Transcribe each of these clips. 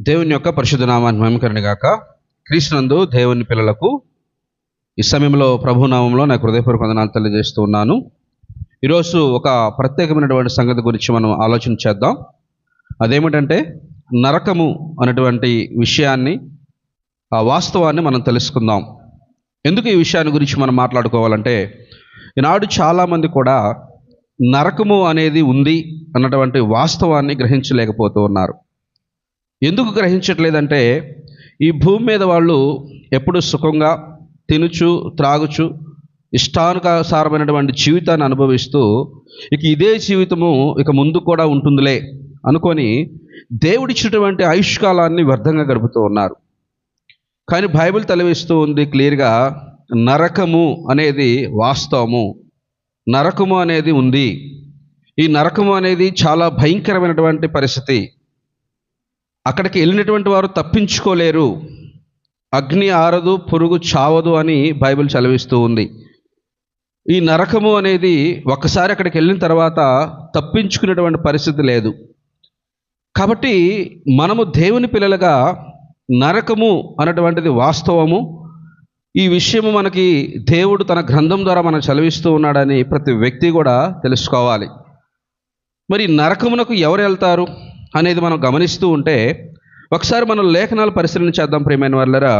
దేవుని యొక్క పరిశుద్ధ నామాన్ని మహిమకరణ గాక. క్రీస్తునందు దేవుని పిల్లలకు ఈ సమయంలో ప్రభునామంలో నాకు హృదయపూర్వక వందనాలు తెలియజేస్తూ ఉన్నాను. ఈరోజు ఒక ప్రత్యేకమైనటువంటి సంగతి గురించి మనం ఆలోచన చేద్దాం. అదేమిటంటే నరకము అనేటువంటి విషయాన్ని ఆ వాస్తవాన్ని మనం తెలుసుకుందాం. ఎందుకు ఈ విషయాన్ని గురించి మనం మాట్లాడుకోవాలంటే ఈనాడు చాలామంది కూడా నరకము అనేది ఉంది అన్నటువంటి వాస్తవాన్ని గ్రహించలేకపోతూ ఉన్నారు. ఎందుకు గ్రహించట్లేదంటే ఈ భూమి మీద వాళ్ళు ఎప్పుడు సుఖంగా తినుచు త్రాగుచు ఇష్టానుసారమైనటువంటి జీవితాన్ని అనుభవిస్తూ ఇక ఇదే జీవితము ఇక ముందు కూడా ఉంటుందిలే అనుకొని దేవుడిచ్చినటువంటి ఆయుష్కాలాన్ని వ్యర్థంగా గడుపుతూ ఉన్నారు. కానీ బైబిల్ తెలివిస్తూ ఉంది క్లియర్గా నరకము అనేది వాస్తవము. నరకము అనేది ఉంది. ఈ నరకము అనేది చాలా భయంకరమైనటువంటి పరిస్థితి. అక్కడికి వెళ్ళినటువంటి వారు తప్పించుకోలేరు. అగ్ని ఆరదు పురుగు చావదు అని బైబిల్ చలవిస్తూ ఉంది. ఈ నరకము అనేది ఒక్కసారి అక్కడికి వెళ్ళిన తర్వాత తప్పించుకునేటువంటి పరిస్థితి లేదు. కాబట్టి మనము దేవుని పిల్లలుగా నరకము అన్నటువంటిది వాస్తవము. ఈ విషయము మనకి దేవుడు తన గ్రంథం ద్వారా మనం చదివిస్తూ ఉన్నాడని ప్రతి వ్యక్తి కూడా తెలుసుకోవాలి. మరి నరకమునకు ఎవరు వెళ్తారు? అనేది మనం గమనిస్తూ ఉంటే ఒకసారి మనం లేఖనాలు పరిశీలన చేద్దాం ప్రియమైన వాళ్ళరా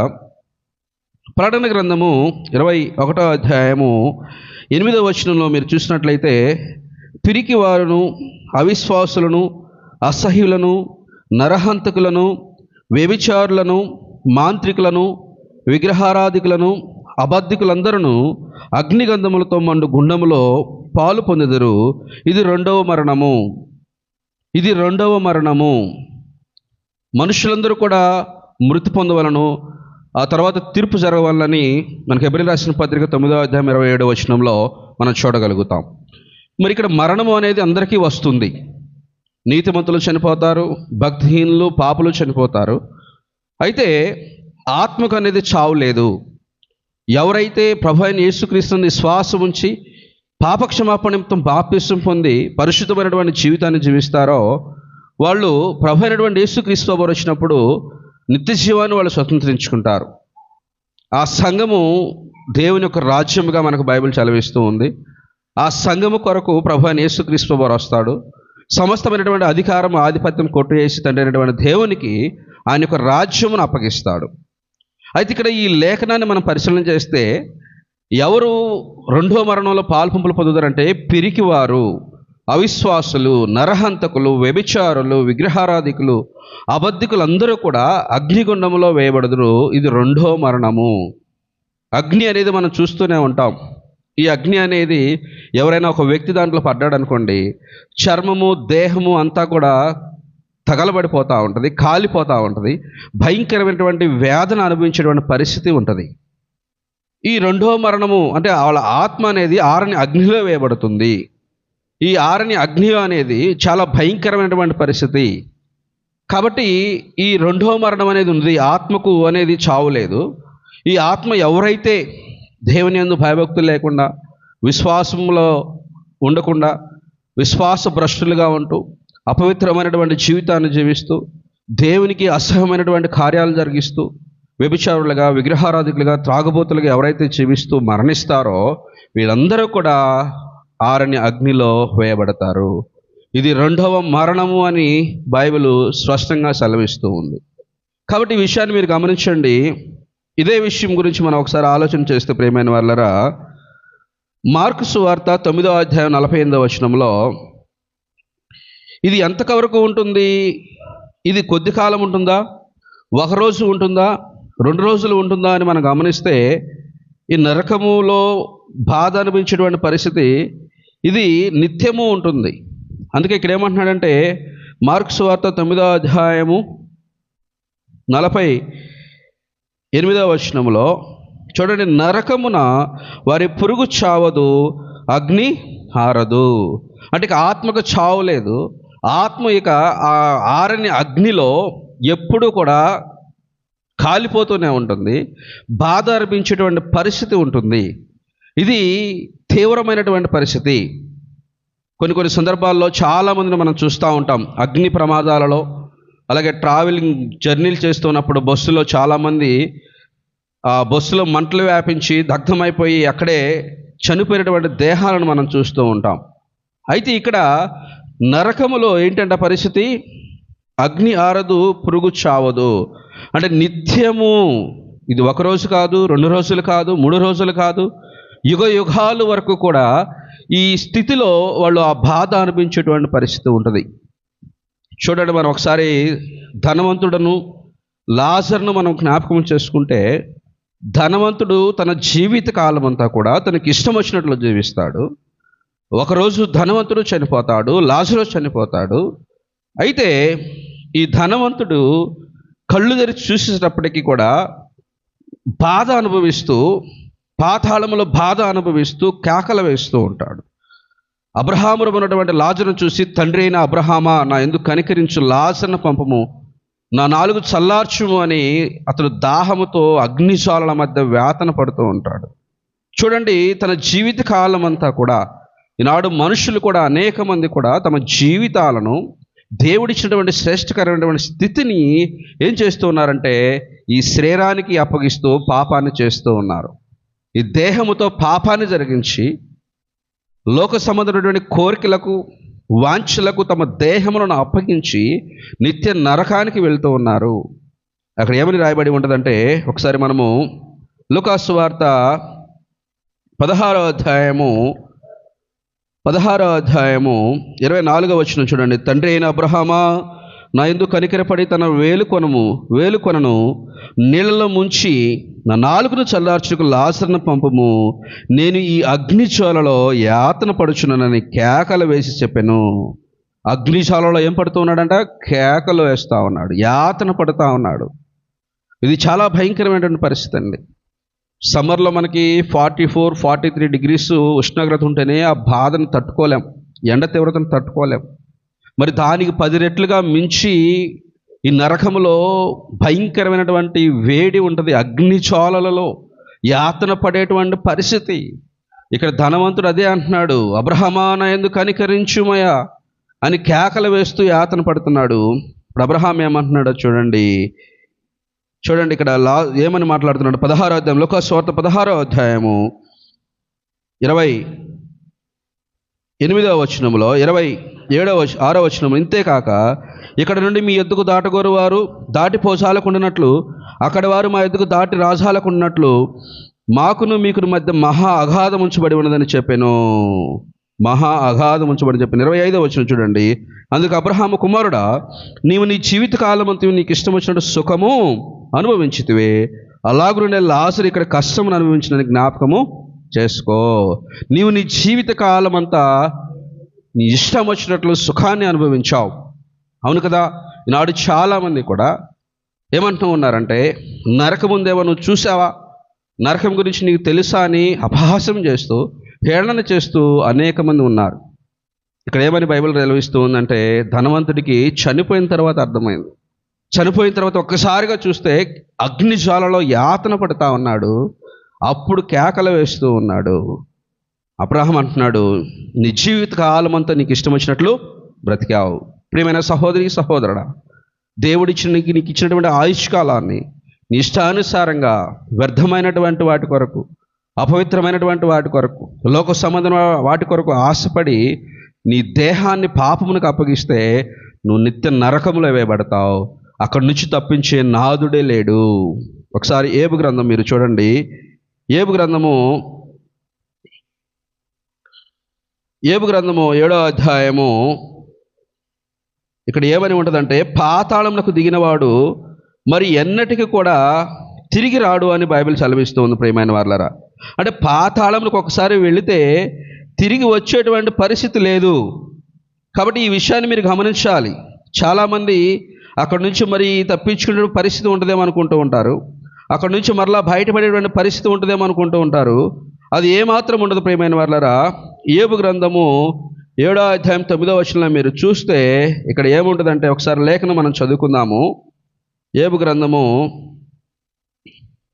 ప్రకటన గ్రంథము ఇరవై ఒకటో అధ్యాయము ఎనిమిదో వచనంలో మీరు చూసినట్లయితే పిరికి వారును అవిశ్వాసులను అసహ్యులను నరహంతకులను వ్యభిచారులను మాంత్రికులను విగ్రహారాధికులను అబద్ధికులందరూ అగ్నిగంధములతో మండు గుండములో పాలు పొందెదరు. ఇది రెండవ మరణము. ఇది రెండవ మరణము. మనుషులందరూ కూడా మృతి పొందవలను ఆ తర్వాత తీర్పు జరగవాలని మనకి ఎబ్రి రాసిన పత్రిక తొమ్మిదో అధ్యాయం ఇరవై ఏడవ వచనంలో మనం చూడగలుగుతాం. మరి ఇక్కడ మరణము అనేది అందరికీ వస్తుంది. నీతిమంతులు చనిపోతారు భక్తిహీనులు పాపులు చనిపోతారు. అయితే ఆత్మకు అనేది చావు లేదు. ఎవరైతే ప్రభు అయిన యేసుక్రీస్తుని శ్వాస ఉంచి పాపక్షమాపణ నిమిత్తం బాప్తిసం పొంది పరిశుద్ధమైనటువంటి జీవితాన్ని జీవిస్తారో వాళ్ళు ప్రభు అయినటువంటి యేసుక్రీస్తు వారు వచ్చినప్పుడు నిత్య జీవాన్ని వాళ్ళు స్వతంత్రించుకుంటారు. ఆ సంఘము దేవుని యొక్క రాజ్యముగా మనకు బైబిల్ చదివిస్తూ ఉంది. ఆ సంఘము కొరకు ప్రభు అని యేసుక్రీస్తు వారు వస్తాడు. సమస్తమైనటువంటి అధికారం ఆధిపత్యం కొట్టువేసి తండ్రి అయినటువంటి దేవునికి ఆయన యొక్క రాజ్యమును అప్పగిస్తాడు. అయితే ఇక్కడ ఈ లేఖనాన్ని మనం పరిశీలన చేస్తే ఎవరు రెండో మరణంలో పాల్పంపులు పొందుతారంటే పిరికివారు అవిశ్వాసులు నరహంతకులు వ్యభిచారులు విగ్రహారాధికులు అబద్ధికులందరూ కూడా అగ్నిగుండంలో వేయబడదురు. ఇది రెండో మరణము. అగ్ని అనేది మనం చూస్తూనే ఉంటాం. ఈ అగ్ని అనేది ఎవరైనా ఒక వ్యక్తి దాంట్లో పడ్డాడు అనుకోండి చర్మము దేహము అంతా కూడా తగలబడిపోతూ ఉంటుంది కాలిపోతూ ఉంటుంది భయంకరమైనటువంటి వేదన అనుభవించేటువంటి పరిస్థితి ఉంటుంది. ఈ రెండో మరణము అంటే వాళ్ళ ఆత్మ అనేది ఆరని అగ్నిలో వేయబడుతుంది. ఈ ఆరని అగ్ని అనేది చాలా భయంకరమైనటువంటి పరిస్థితి. కాబట్టి ఈ రెండో మరణం అనేది ఉంది ఆత్మకు అనేది చావు లేదు. ఈ ఆత్మ ఎవరైతే దేవుని ఎందు భయభక్తులు లేకుండా విశ్వాసంలో ఉండకుండా విశ్వాస భ్రష్టులుగా ఉంటూ అపవిత్రమైనటువంటి జీవితాన్ని జీవిస్తూ దేవునికి అసహ్యమైనటువంటి కార్యాలు జరిగిస్తూ వ్యభిచారులుగా విగ్రహారాధికులుగా త్రాగుబోతులుగా ఎవరైతే జీవిస్తూ మరణిస్తారో వీళ్ళందరూ కూడా ఆరని అగ్నిలో వేయబడతారు. ఇది రెండవ మరణము అని బైబిల్ స్పష్టంగా సెలవిస్తూ ఉంది. కాబట్టి ఈ విషయాన్ని మీరు గమనించండి. ఇదే విషయం గురించి మనం ఒకసారి ఆలోచన చేస్తే ప్రేమైన వాళ్ళరా మార్కు సువార్త తొమ్మిదో అధ్యాయం నలభై ఎనిమిదో వచనంలో ఇది ఎంతవరకు ఉంటుంది? ఇది కొద్ది కాలం ఉంటుందా? ఒక రోజు ఉంటుందా? రెండు రోజులు ఉంటుందా అని మనం గమనిస్తే ఈ నరకములో బాధ అనిపించేటువంటి పరిస్థితి ఇది నిత్యము ఉంటుంది. అందుకే ఇక్కడ ఏమంటున్నాడంటే మార్క్స్ వార్త తొమ్మిదో అధ్యాయము నలభై ఎనిమిదవ వచనంలో చూడండి నరకమున వారి పురుగు చావదు అగ్ని ఆరదు అంటే ఇక ఆత్మకు చావు లేదు. ఆత్మ ఇక ఆ ఆరని అగ్నిలో ఎప్పుడూ కూడా కాలిపోతూనే ఉంటుంది బాధ అనిపించేటువంటి పరిస్థితి ఉంటుంది. ఇది తీవ్రమైనటువంటి పరిస్థితి. కొన్ని కొన్ని సందర్భాల్లో చాలామందిని మనం చూస్తూ ఉంటాం. అగ్ని ప్రమాదాలలో అలాగే ట్రావెలింగ్ జర్నీలు చేస్తున్నప్పుడు బస్సులో చాలామంది ఆ బస్సులో మంటలు వ్యాపించి దగ్ధమైపోయి అక్కడే చనిపోయినటువంటి దేహాలను మనం చూస్తూ ఉంటాం. అయితే ఇక్కడ నరకములో ఏంటంటే పరిస్థితి? అగ్ని ఆరదు పురుగు చావదు. అంటే నిత్యము ఇది ఒక రోజు కాదు రెండు రోజులు కాదు మూడు రోజులు కాదు యుగ యుగాలు వరకు కూడా ఈ స్థితిలో వాళ్ళు ఆ బాధ అనిపించేటువంటి పరిస్థితి ఉంటుంది. చూడండి మనం ఒకసారి ధనవంతుడను లాజర్ను మనం జ్ఞాపకం చేసుకుంటే ధనవంతుడు తన జీవిత కాలం అంతా కూడా తనకి ఇష్టం వచ్చినట్లు జీవిస్తాడు. ఒకరోజు ధనవంతుడు చనిపోతాడు లాజరు చనిపోతాడు. అయితే ఈ ధనవంతుడు కళ్ళు తెరిచి చూసేటప్పటికీ కూడా బాధ అనుభవిస్తూ పాతాళములో బాధ అనుభవిస్తూ కేకలు వేస్తూ ఉంటాడు. అబ్రహాములు ఉన్నటువంటి లాజను చూసి తండ్రి అయిన అబ్రహామా నా ఎందుకు కనికరించు? లాజన పంపము. నా నాలుగు చల్లార్చుము అని అతడు దాహముతో అగ్నిజ్వాలల మధ్య వేతన పడుతూ ఉంటాడు. చూడండి తన జీవిత కాలం అంతా కూడా ఈనాడు మనుషులు కూడా అనేక మంది కూడా తమ జీవితాలను దేవుడిచ్చినటువంటి శ్రేష్టకరమైనటువంటి స్థితిని ఏం చేస్తూ ఉన్నారంటే ఈ శరీరానికి అప్పగిస్తూ పాపాన్ని చేస్తూ ఉన్నారు. ఈ దేహముతో పాపాన్ని జరిగించి లోక సంబంధమైనటువంటి కోరికలకు వాంఛలకు తమ దేహములను అప్పగించి నిత్య నరకానికి వెళ్తూ ఉన్నారు. అక్కడ ఏమని రాయబడి ఉంటుందంటే ఒకసారి మనము లుకాసు వార్త పదహారో అధ్యాయము పదహారో అధ్యాయము ఇరవై నాలుగో వచ్చిన చూడండి. తండ్రి అయిన అబ్రహామా నా ఎందుకు కనికరపడి తన వేలు కొనము వేలు కొనను. నీళ్ళలో ముంచి నా నాలుగును చల్లార్చుకు లాసరణ పంపము. నేను ఈ అగ్నిజ్వాలలో యాతన పడుచున్నానని కేకలు వేసి చెప్పాను. అగ్నిజ్వాలలో ఏం పడుతూ ఉన్నాడంట? కేకలు వేస్తూ ఉన్నాడు యాతన పడుతూ ఉన్నాడు. ఇది చాలా భయంకరమైనటువంటి పరిస్థితి అండి. సమ్మర్లో మనకి forty four forty three degrees ఉష్ణోగ్రత ఉంటేనే ఆ బాధను తట్టుకోలేం. ఎండ తీవ్రతను తట్టుకోలేం. మరి దానికి పది రెట్లుగా మించి ఈ నరకములో భయంకరమైనటువంటి వేడి ఉంటుంది. అగ్నిచోళలలో యాతన పడేటువంటి పరిస్థితి. ఇక్కడ ధనవంతుడు అదే అంటున్నాడు అబ్రహమాన ఎందుకు కనికరించుమయా? అని కేకలు వేస్తూ యాతన పడుతున్నాడు. ఇప్పుడు అబ్రహాం ఏమంటున్నాడో చూడండి. చూడండి ఇక్కడ లా ఏమని మాట్లాడుతున్నాడు? పదహారో అధ్యాయం లోక స్వార్థ పదహారో అధ్యాయము. ఇరవై ఎనిమిదవ వచనములో ఇరవై ఏడవ ఆరో వచనము ఇంతేకాక ఇక్కడ నుండి మీ ఎద్దుకు దాటగోరు వారు దాటి పోసాలకుండినట్లు అక్కడ వారు మా ఎద్దుకు దాటి రాజాలకుండినట్లు మాకును మీకును మధ్య మహా అఘాధం ఉంచబడి ఉన్నదని చెప్పాను. మహా అఘాధం ఉంచబడి చెప్పాను. ఇరవై ఐదో వచ్చిన చూడండి. అందుకు అబ్రహాము కుమారుడా నీవు నీ జీవిత కాలం అంతా నీకు ఇష్టం వచ్చినట్టు సుఖము అనుభవించితివే. అలాగునే లాసరు ఇక్కడ కష్టమును అనుభవించిన జ్ఞాపకము చేసుకో. నీవు నీ జీవిత కాలం అంతా నీ ఇష్టం వచ్చినట్లు సుఖాన్ని అనుభవించావు. అవును కదా? ఈనాడు చాలామంది కూడా ఏమంటూ ఉన్నారంటే నరకం ఉందేమో నువ్వు చూసావా నరకం గురించి నీకు తెలుసా అని అపహాసం చేస్తూ హేళన చేస్తూ అనేక మంది ఉన్నారు. ఇక్కడ ఏమని బైబిల్ నిలవిస్తూ ఉందంటే ధనవంతుడికి చనిపోయిన తర్వాత అర్థమైంది. చనిపోయిన తర్వాత ఒక్కసారిగా చూస్తే అగ్నిజ్వాలలో యాతన పడుతూ ఉన్నాడు. అప్పుడు కేకలు వేస్తూ ఉన్నాడు. అబ్రహం అంటున్నాడు నీ జీవిత కాలం అంతా నీకు ఇష్టం వచ్చినట్లు బ్రతికావు. ప్రియమైన సహోదరి సహోదరుడా దేవుడిచ్చిన నీకు నీకు ఇచ్చినటువంటి ఆయుష్కాలాన్ని నీ ఇష్టానుసారంగా వ్యర్థమైనటువంటి వాటి కొరకు అపవిత్రమైనటువంటి వాటి కొరకు లోక సంబంధం వాటి కొరకు ఆశపడి నీ దేహాన్ని పాపమునకు అప్పగిస్తే నువ్వు నిత్య నరకములో వేయబడతావు. అక్కడి నుంచి తప్పించే నాదుడే లేడు. ఒకసారి ఏబు గ్రంథం మీరు చూడండి. ఏబు గ్రంథము ఏబు గ్రంథము ఏడో అధ్యాయము. ఇక్కడ ఏమని ఉంటుందంటే పాతాళంలకు దిగినవాడు మరి ఎన్నటికి కూడా తిరిగి రాడు అని బైబిల్ సెలవిస్తూ ప్రేమైన ప్రియమైన వాళ్ళరా అంటే పాతాళంలోకి ఒకసారి వెళితే తిరిగి వచ్చేటువంటి పరిస్థితి లేదు. కాబట్టి ఈ విషయాన్ని మీరు గమనించాలి. చాలామంది అక్కడ నుంచి మరి తప్పించుకునే పరిస్థితి ఉంటుందేమో అనుకుంటూ ఉంటారు. అక్కడ నుంచి మరలా బయటపడేటువంటి పరిస్థితి ఉంటుందేమో అనుకుంటూ ఉంటారు. అది ఏమాత్రం ఉండదు ప్రియమైన వాళ్ళరా ఏబు గ్రంథము ఏడో అధ్యాయం తొమ్మిదో వచనంలో మీరు చూస్తే ఇక్కడ ఏముంటుందంటే ఒకసారి లేఖను మనం చదువుకుందాము. ఏబు గ్రంథము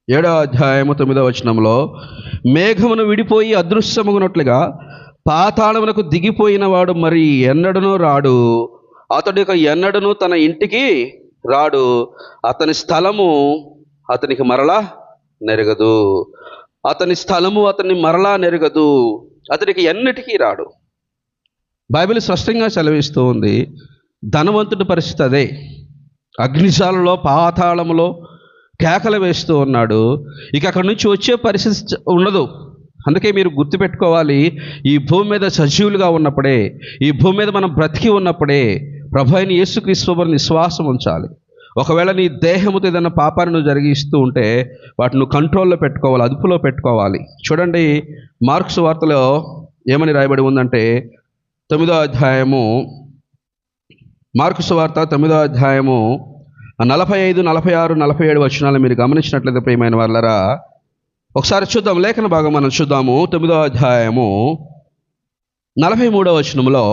ఏడో అధ్యాయము తొమ్మిదో వచనంలో మేఘమును విడిపోయి అదృశ్యమగునట్లుగా పాతాళమునకు దిగిపోయిన వాడు మరి ఎన్నడనూ రాడు. అతడు ఎన్నడను తన ఇంటికి రాడు. అతని స్థలము అతనికి మరలా నెరగదు. అతని స్థలము అతన్ని మరలా నెరగదు. అతనికి ఎన్నటికీ రాడు. బైబిల్ స్పష్టంగా సెలవిస్తూ ఉంది ధనవంతుడి పరిస్థితి అదే. అగ్నిశాలలో పాతాళములో కేకలు వేస్తూ ఉన్నాడు. ఇక అక్కడి నుంచి వచ్చే పరిస్థితి ఉండదు. అందుకే మీరు గుర్తుపెట్టుకోవాలి ఈ భూమి మీద సజీవులుగా ఉన్నప్పుడే ఈ భూమి మీద మనం బ్రతికి ఉన్నప్పుడే ప్రభు అయిన యేసుక్రీస్తు విశ్వాసం ఉంచాలి. ఒకవేళ నీ దేహముతో ఏదైనా పాపాన్ని నువ్వు జరిగిస్తూ ఉంటే వాటిని కంట్రోల్లో పెట్టుకోవాలి అదుపులో పెట్టుకోవాలి. చూడండి మార్క్స్ వార్తలో ఏమని రాయబడి ఉందంటే తొమ్మిదో అధ్యాయము మార్క్స్ వార్త తొమ్మిదో అధ్యాయము నలభై ఐదు నలభై ఆరు నలభై ఏడు వచనాలు మీరు గమనించినట్లయితే ప్రియమైన వాళ్ళరా ఒకసారి చూద్దాం లేఖన భాగం మనం చూద్దాము. తొమ్మిదో అధ్యాయము నలభై మూడో వచనంలో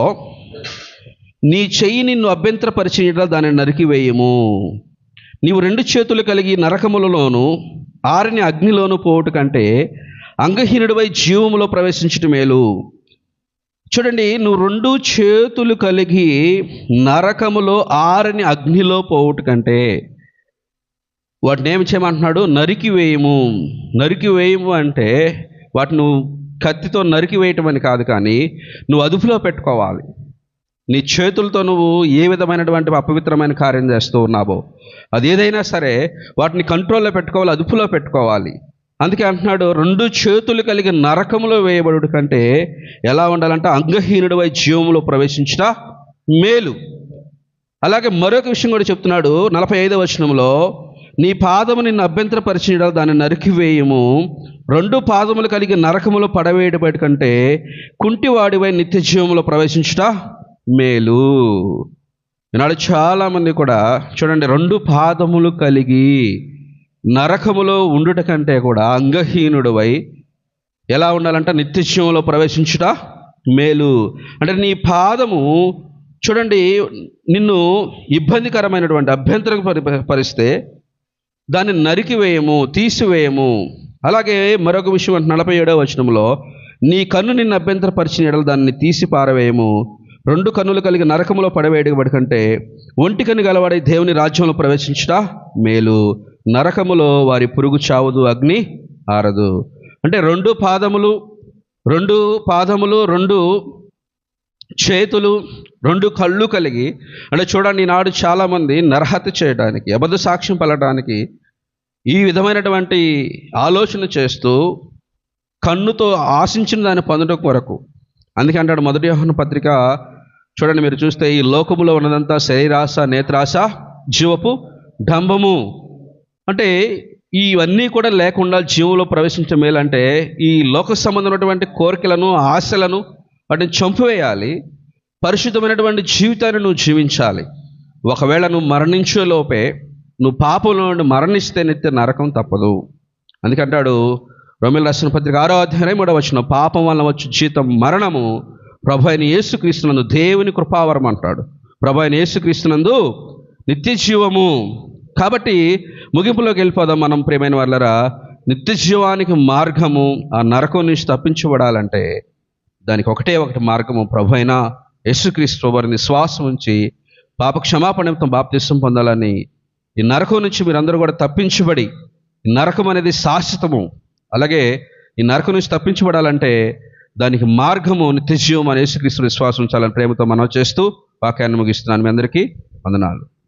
నీ చెయ్యి నిన్ను అభ్యంతరపరిచేయడం దాన్ని నరికివేయము నీవు రెండు చేతులు కలిగి నరకములలోను ఆరిని అగ్నిలోను పోవుట కంటే అంగహీనుడివై జీవములో ప్రవేశించటం మేలు. చూడండి నువ్వు రెండు చేతులు కలిగి నరకములో ఆరని అగ్నిలో పోవుట కంటే వాటిని ఏమి చేయమంటున్నాడు? నరికి వేయము. నరికి వేయము అంటే వాటిని నువ్వు కత్తితో నరికి వేయటం అని కాదు కానీ నువ్వు అదుపులో పెట్టుకోవాలి. నీ చేతులతో నువ్వు ఏ విధమైనటువంటి అపవిత్రమైన కార్యం చేస్తూ ఉన్నావో అది ఏదైనా సరే వాటిని కంట్రోల్లో పెట్టుకోవాలి అదుపులో పెట్టుకోవాలి. అందుకే అంటున్నాడు రెండు చేతులు కలిగి నరకంలో వేయబడు కంటే ఎలా ఉండాలంటే అంగహీనుడివై జీవములో ప్రవేశించుట మేలు. అలాగే మరొక విషయం కూడా చెప్తున్నాడు నలభై ఐదవ వచనంలో నీ పాదము నిన్ను అభ్యంతరపరిచిన దాన్ని నరికివేయము రెండు పాదములు కలిగి నరకములో పడవేయడం కంటే కుంటివాడివై నిత్య జీవములో ప్రవేశించుట మేలు. ఈనాడు చాలామంది కూడా చూడండి రెండు పాదములు కలిగి నరకములో ఉండుట కంటే కూడా అంగహీనుడివై ఎలా ఉండాలంటే నిత్యజీవంలో ప్రవేశించుట మేలు. అంటే నీ పాదము చూడండి నిన్ను ఇబ్బందికరమైనటువంటి అభ్యంతరం పరి పరిస్తే దాన్ని నరికివేయము తీసివేయము. అలాగే మరొక విషయం అంటే నలభై ఏడవ వచనంలో నీ కన్ను నిన్ను అభ్యంతరపరిచిన ఎడలు దాన్ని తీసి పారవేయము రెండు కన్నులు కలిగి నరకములో పడవేయబడి కంటే ఒంటి కన్ను గలవాడి దేవుని రాజ్యంలో ప్రవేశించుట మేలు. నరకములో వారి పురుగు చావదు అగ్ని ఆరదు. అంటే రెండు పాదములు రెండు పాదములు రెండు చేతులు రెండు కళ్ళు కలిగి అంటే చూడండి ఈనాడు చాలామంది నరహత్య చేయడానికి అబద్ధ సాక్ష్యం పలడానికి ఈ విధమైనటువంటి ఆలోచన చేస్తూ కన్నుతో ఆశించిన దాన్ని పొందడం కొరకు అందుకే అంటాడు మొదటి యోహాను పత్రిక. చూడండి మీరు చూస్తే ఈ లోకములో ఉన్నదంతా శరీరాశ నేత్రాశ జీవపు డంబము. అంటే ఇవన్నీ కూడా లేకుండా జీవంలో ప్రవేశించడం మేలంటే ఈ లోక సంబంధమైనటువంటి కోరికలను ఆశలను వాటిని చంపివేయాలి. పరిశుద్ధమైనటువంటి జీవితాన్ని నువ్వు జీవించాలి. ఒకవేళ నువ్వు మరణించే లోపే నువ్వు పాపంలో నుండి మరణిస్తే నిత్య నరకం తప్పదు. అందుకంటాడు రోమిల రాసిన పత్రిక ఆరో అధ్యాయం మూడవ వచ్చిన పాపం వల్ల వచ్చు జీతం మరణము ప్రభు అయిన యేసుక్రీస్తునందు దేవుని కృపావరం అంటాడు. ప్రభు అయిన యేసుక్రీస్తునందు నిత్య జీవము. కాబట్టి ముగింపులోకి వెళ్ళిపోదాం మనం ప్రియమైన వాళ్ళరా నిత్య జీవానికి మార్గము ఆ నరకం నుంచి తప్పించబడాలంటే దానికి ఒకటే ఒకటి మార్గము ప్రభు అయిన యేసుక్రీస్తు వారిని శ్వాసం ఉంచి పాప క్షమాపణంతో బాప్తిష్టం పొందాలని. ఈ నరకం నుంచి మీరందరూ కూడా తప్పించబడి ఈ నరకం అనేది శాశ్వతము. అలాగే ఈ నరకం నుంచి తప్పించబడాలంటే దానికి మార్గము నిత్యజీవం అని యేసుక్రీస్తు విశ్వాసం ఉంచాలని ప్రేమతో మనం చేస్తూ వాక్యాన్ని ముగిస్తున్నాను మీ అందరికీ వందనాలు.